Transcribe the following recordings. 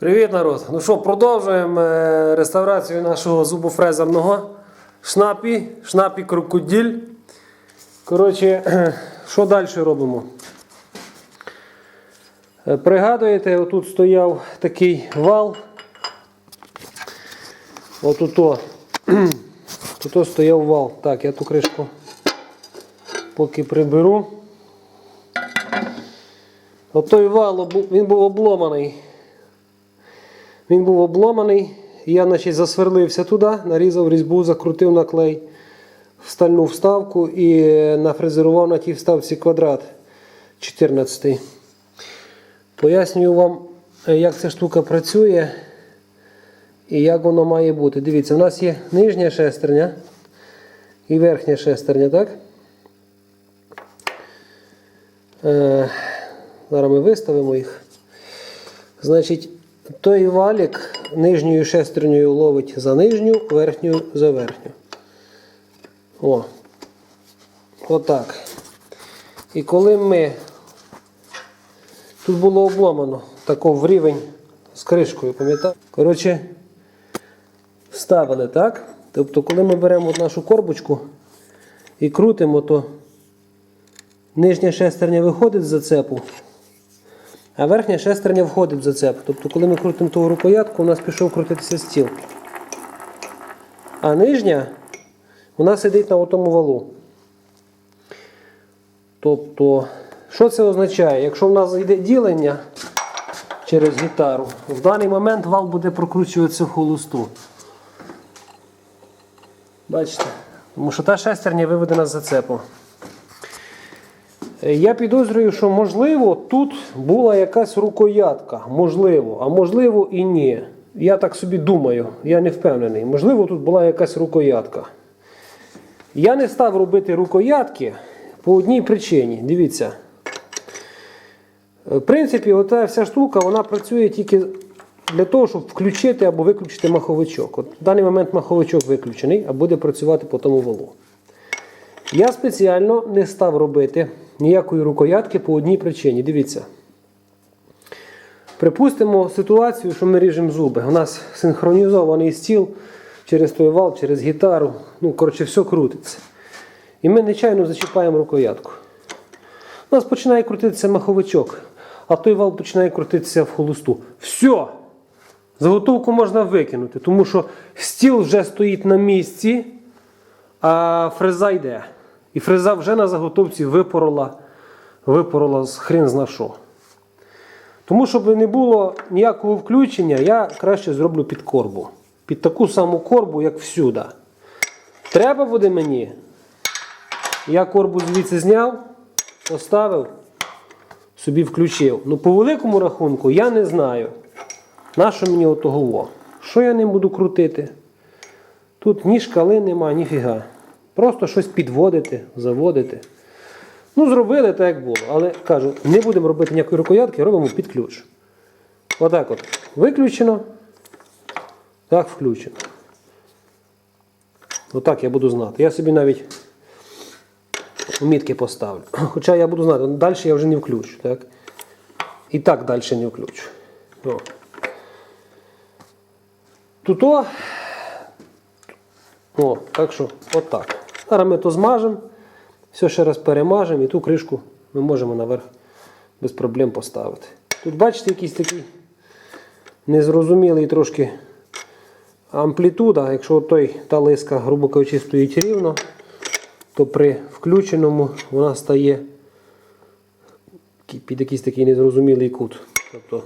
Привіт, народ! Ну що, продовжуємо е, реставрацію нашого зубофрезерного шнапі, шнапі крокодиль. Коротше, що далі робимо? Е, Пригадуєте, отут стояв такий вал. Отут. Тут стояв вал. Так, я ту кришку поки приберу. От той вал він був обломаний. Він був обломаний. Я значить, засверлився туди, нарізав різьбу, закрутив на клей в стальну вставку і е, нафрезерував на тій вставці квадрат 14. Пояснюю вам, е, як ця штука працює і як воно має бути. Дивіться, у нас є нижня шестерня і верхня шестерня, так? Е, зараз ми виставимо їх. Значить, той валік нижньою шестернею ловить за нижню, верхню за верхню. О. Отак. І коли ми. Тут було обломано тако в рівень з кришкою, пам'ятаєте? Коротше, вставили, так? Тобто, коли ми беремо нашу корбочку і крутимо, то нижня шестерня виходить з зацепу, а верхня шестерня входить в зацеп. Тобто, коли ми крутимо ту рукоятку, у нас пішов крутитися стіл. А нижня вона сидить на тому валу. Тобто, що це означає? Якщо в нас йде ділення через гітару, в даний момент вал буде прокручуватися в холосту. Бачите? Тому що та шестерня виведена з зацепу. Е, Я підозрюю, що можливо тут була якась рукоятка. Можливо, а можливо і ні. Я так собі думаю, я не впевнений. Можливо, тут була якась рукоятка. Я не став робити рукоятки по одній причині. Дивіться. Е, В принципі, ота вся штука вона працює тільки для того, щоб включити або виключити маховичок. От в даний момент маховичок виключений, а буде працювати по тому валу. Я спеціально не став робити ніякої рукоятки по одній причині. Дивіться. Припустимо ситуацію, що ми ріжемо зуби. У нас синхронізований стіл через той вал, через гітару. Ну, коротше, все крутиться. І ми нечайно зачіпаємо рукоятку. У нас починає крутитися маховичок, а той вал починає крутитися в холосту. Все! Заготовку можна викинути, тому що стіл вже стоїть на місці, а фреза йде. І фреза вже на заготовці випорола, випорола з хрен зна що. Тому, щоб не було ніякого включення, я краще зроблю під корбу. Під таку саму корбу, як всюди. Треба буде мені. Я корбу звідси зняв, поставив, собі включив. Ну, по великому рахунку, я не знаю. Нащо мені отого? во? Що я ним буду крутити? Тут ні шкали нема, ніфіга. Просто щось підводити, заводити. Ну, зробили так, як було. Але кажу, не будемо робити ніякої рукоятки, робимо під ключ. Отак от. Виключено. Так, включено. Отак я буду знати. Я собі навіть мітки поставлю. Хоча я буду знати, далі я вже не включу. Так? І так далі не включу. О. Тут о. О, так що, отак. Зараз ми то змажемо, все ще раз перемажемо і ту кришку ми можемо наверх без проблем поставити. Тут, бачите, якийсь такий незрозумілий трошки амплітуда. Якщо той, та лиска, грубо кажучи, стоїть рівно, то при включеному вона стає під якийсь такий незрозумілий кут. Тобто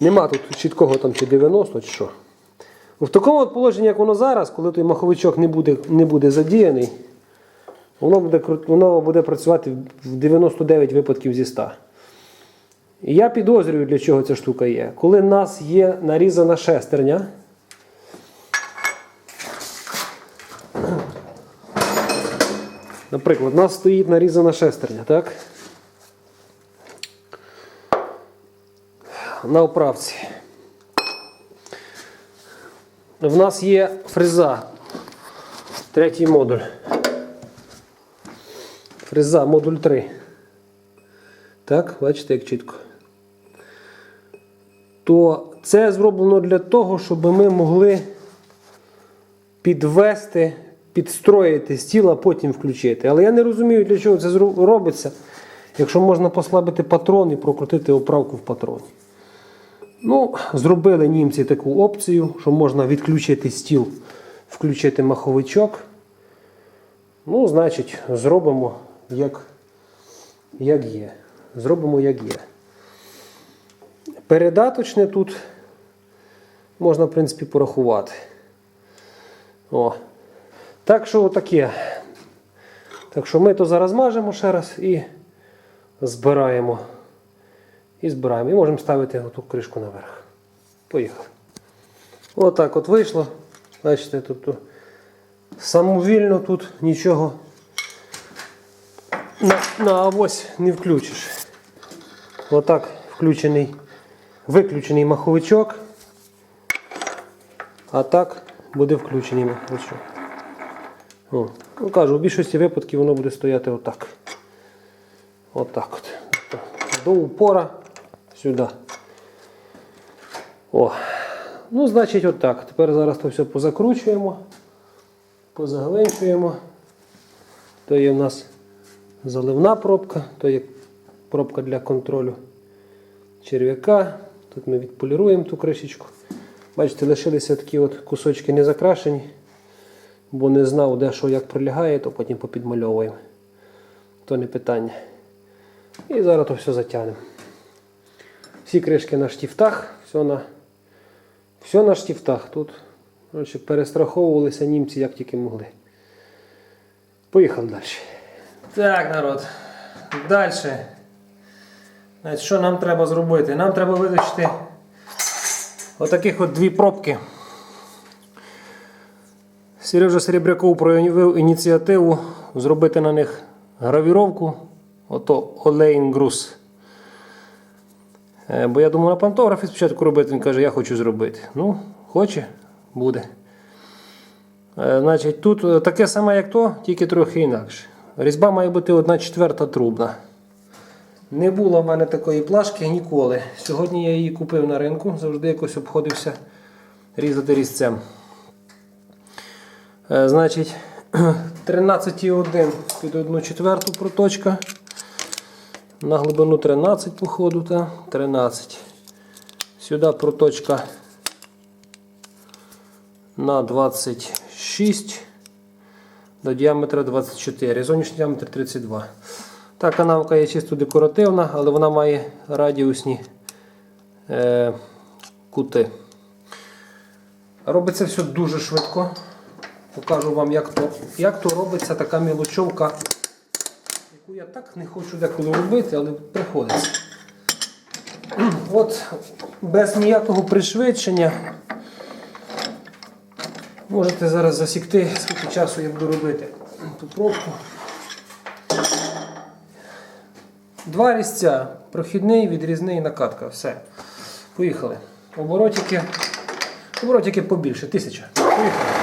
нема тут чіткого там чи 90 чи що. В такому от положенні, як воно зараз, коли той маховичок не буде, не буде задіяний, воно буде, воно буде працювати в 99 випадків зі 100. І я підозрюю, для чого ця штука є. Коли в нас є нарізана шестерня, наприклад, у нас стоїть нарізана шестерня, так? На оправці. В нас є фреза. Третій модуль. Фреза, модуль 3. Так, бачите, як чітко. то це зроблено для того, щоб ми могли підвести, підстроїти стіл, а потім включити. Але я не розумію, для чого це робиться, якщо можна послабити патрон і прокрутити оправку в патроні. Ну, зробили німці таку опцію, що можна відключити стіл, включити маховичок. Ну, значить, зробимо як, як є. Зробимо як є. Передаточне тут можна, в принципі, порахувати. О. Так що таке. Так що ми то зараз мажемо ще раз і збираємо. І збираємо. І можемо ставити оту кришку наверх. Поїхали. Отак от вийшло. Бачите, тобто самовільно тут нічого на, на авось не включиш. Отак включений, виключений маховичок. А так буде включений маховичок. О, ну кажу, у більшості випадків воно буде стояти отак. Отак от. Тобто До упора сюди. О. Ну, значить, отак. Тепер зараз то все позакручуємо, позаглинчуємо. То є в нас заливна пробка, то є пробка для контролю черв'яка. Тут ми відполіруємо ту кришечку. Бачите, лишилися такі от кусочки не закрашені, бо не знав, де що як прилягає, то потім попідмальовуємо. То не питання. І зараз то все затягнемо. Всі кришки на штифтах, все на, все на штифтах. Тут коротше, перестраховувалися німці як тільки могли. Поїхали далі. Так, народ. Далі. Значить, що нам треба зробити? Нам треба виточити отаких от дві пробки. Сережа Серебряков проявив ініціативу зробити на них гравіровку. Ото Олейн Груз. Е, Бо я думав на пантографі спочатку робити, він каже, я хочу зробити. Ну, хоче, буде. Е, Значить, тут е, таке саме, як то, тільки трохи інакше. Різьба має бути 1 четверта трубна. Не було в мене такої плашки ніколи. Сьогодні я її купив на ринку, завжди якось обходився різати різцем. Е, Значить, 13,1 під 1 четверту проточка. На глибину 13 походу, та 13. Сюди проточка на 26 до діаметра 24. Зовнішній діаметр 32. Та канавка є чисто декоративна, але вона має радіусні е, кути. Робиться все дуже швидко. Покажу вам, як то, як то робиться така мілочовка, яку я так не хочу деколи робити, але приходиться. От без ніякого пришвидшення можете зараз засікти, скільки часу я буду робити ту пробку. Два різця. Прохідний, відрізний, накатка. Все. Поїхали. Оборотики. Оборотики побільше. Тисяча. Поїхали.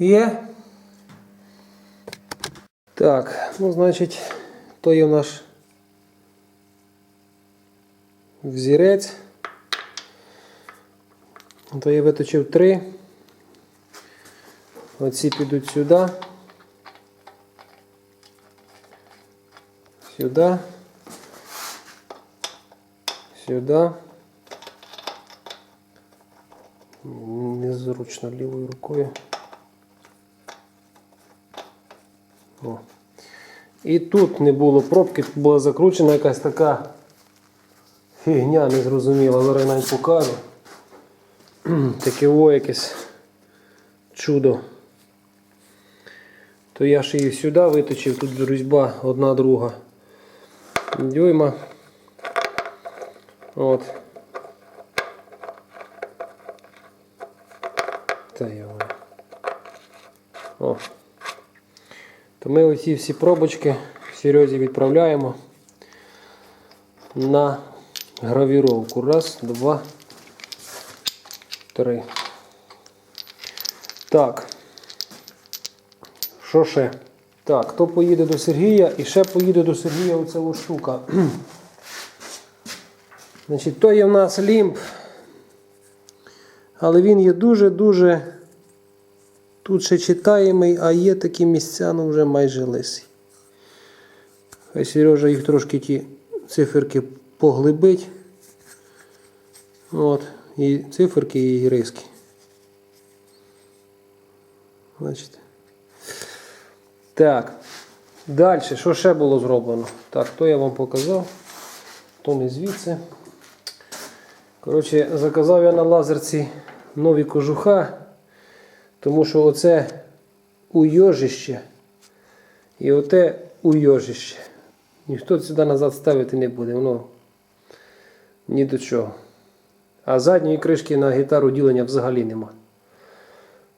Є. Так, ну, значить, то є наш взірець. То я виточив три. Оці підуть сюди. Сюди. Сюди. Незручно лівою рукою. О. І тут не було пробки, тут була закручена якась така фігня незрозуміла. Зараз навіть покажу. Таке о якесь чудо. То я ж її сюди виточив, тут різьба одна друга. Дюйма. От. Та його. О. То ми оці всі пробочки в Серйозі відправляємо на гравіровку. Раз, два, три. Так. Що ще? Так, то поїде до Сергія і ще поїде до Сергія оця ось штука. Значить, то є в нас лімб. Але він є дуже-дуже тут ще читаємий, а є такі місця, ну вже майже лисий. Хай Сережа їх трошки ті циферки поглибить. От, і циферки, і риски. Бачите? Так. Далі, що ще було зроблено? Так, то я вам показав, то не звідси. Коротше, заказав я на лазерці нові кожуха, тому що оце уйожище і оте уйожище. Ніхто сюди назад ставити не буде, воно ні до чого. А задньої кришки на гітару ділення взагалі нема.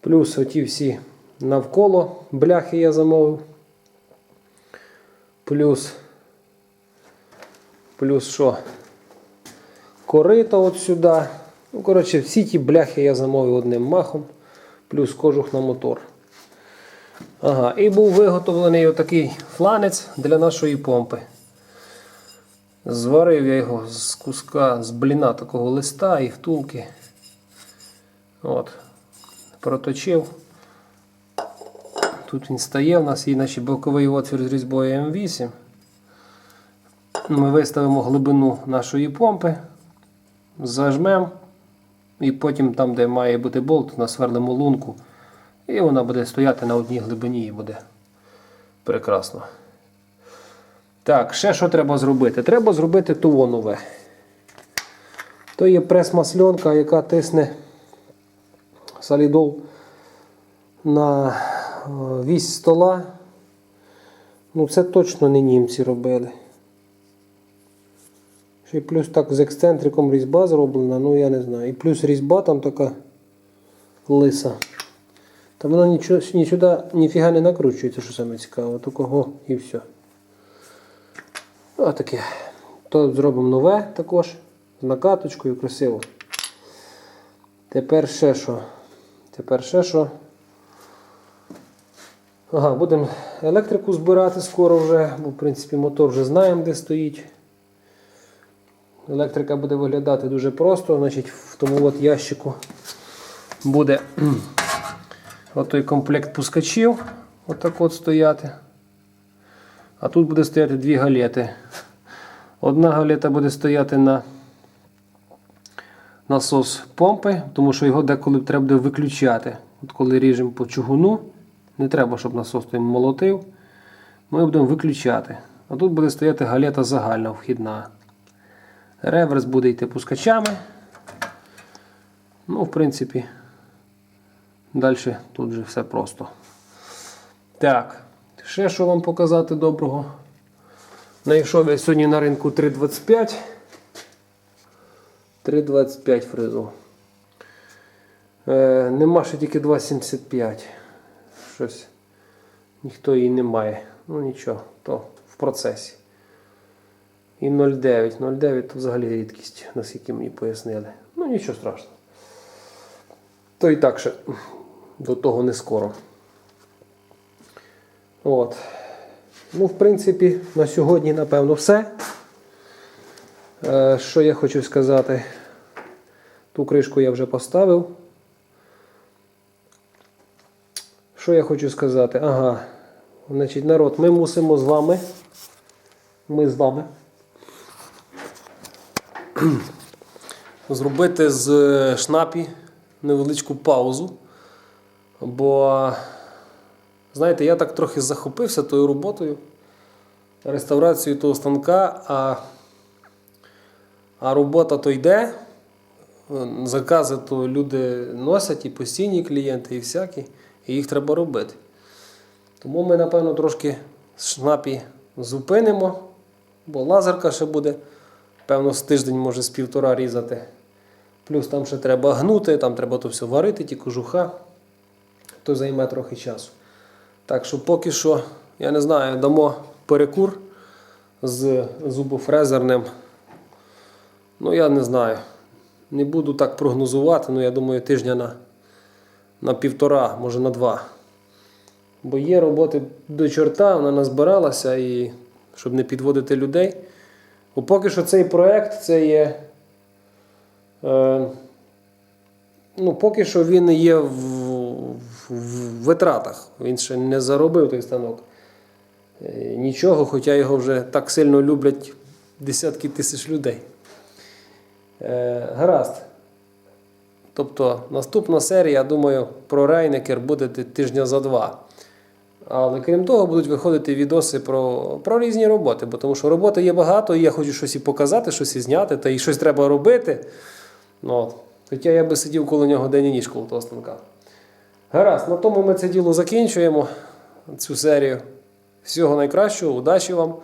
Плюс оті всі навколо бляхи я замовив. Плюс, плюс що? Корито от сюди. Ну, коротше, всі ті бляхи я замовив одним махом, плюс кожух на мотор. Ага, і був виготовлений отакий фланець для нашої помпи. Зварив я його з куска, з бліна такого листа і втулки. От. Проточив. Тут він стає, у нас є значить, боковий отвір з різьбою М8. Ми виставимо глибину нашої помпи, зажмемо і потім там, де має бути болт, насверлимо лунку. І вона буде стояти на одній глибині і буде прекрасно. Так, ще що треба зробити? Треба зробити того нове. То є прес-масльонка, яка тисне солідол на е, вісь стола. Ну, це точно не німці робили. Ще й плюс так з ексцентриком різьба зроблена, ну я не знаю. І плюс різьба там така лиса. Та воно нічого, нічого, ніфіга не накручується, що саме цікаво. Такого і все. Отаке. То зробимо нове також. З накаточкою красиво. Тепер ще що? Тепер ще що? Ага, будемо електрику збирати скоро вже, бо в принципі мотор вже знаємо, де стоїть. Електрика буде виглядати дуже просто. Значить, в тому от ящику буде отой комплект пускачів. Отак от стояти. А тут буде стояти дві галети. Одна галета буде стояти на насос помпи, тому що його деколи треба буде виключати. От коли ріжемо по чугуну, не треба, щоб насос той молотив. Ми будемо виключати. А тут буде стояти галета загальна вхідна. Реверс буде йти пускачами. Ну, в принципі, далі тут же все просто. Так, ще що вам показати доброго. Знайшов я сьогодні на ринку 3,25. 3,25 фрезу. Е, нема ще тільки 2,75. Щось ніхто її не має. Ну нічого, то в процесі. І 0,9. 0,9 то взагалі рідкість, наскільки мені пояснили. Ну нічого страшного. То і так ще до того не скоро. От. Ну, в принципі, на сьогодні, напевно, все. Е, що я хочу сказати? Ту кришку я вже поставив. Що я хочу сказати? Ага. Значить, народ, ми мусимо з вами. Ми з вами. Зробити з шнапі невеличку паузу. Бо, знаєте, я так трохи захопився тою роботою, реставрацією того станка, а, а робота то йде. Закази то люди носять і постійні клієнти, і всякі, і їх треба робити. Тому ми, напевно, трошки шнапі зупинимо, бо лазерка ще буде, певно, з тиждень, може, з півтора різати. Плюс там ще треба гнути, там треба то все варити, ті кожуха, то займе трохи часу. Так що поки що, я не знаю, дамо перекур з зубофрезерним. Ну, я не знаю. Не буду так прогнозувати, але я думаю, тижня на, на півтора, може на два. Бо є роботи до чорта, вона назбиралася і щоб не підводити людей. Бо поки що цей проект це є. Е, ну, поки що він є в, в, в витратах. Він ще не заробив той станок. Е, нічого, хоча його вже так сильно люблять десятки тисяч людей. Е, гаразд. Тобто наступна серія, я думаю, про Рейнекер буде тижня за два. Але крім того, будуть виходити відоси про, про різні роботи, бо тому що роботи є багато, і я хочу щось і показати, щось і зняти, та і щось треба робити. Ну, от. Хоча я би сидів коло нього день і ніч коло того станка. Гаразд, на тому ми це діло закінчуємо, цю серію. Всього найкращого, удачі вам.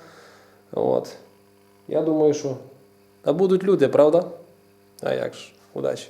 От. Я думаю, що. А будуть люди, правда? А як ж? Удачі!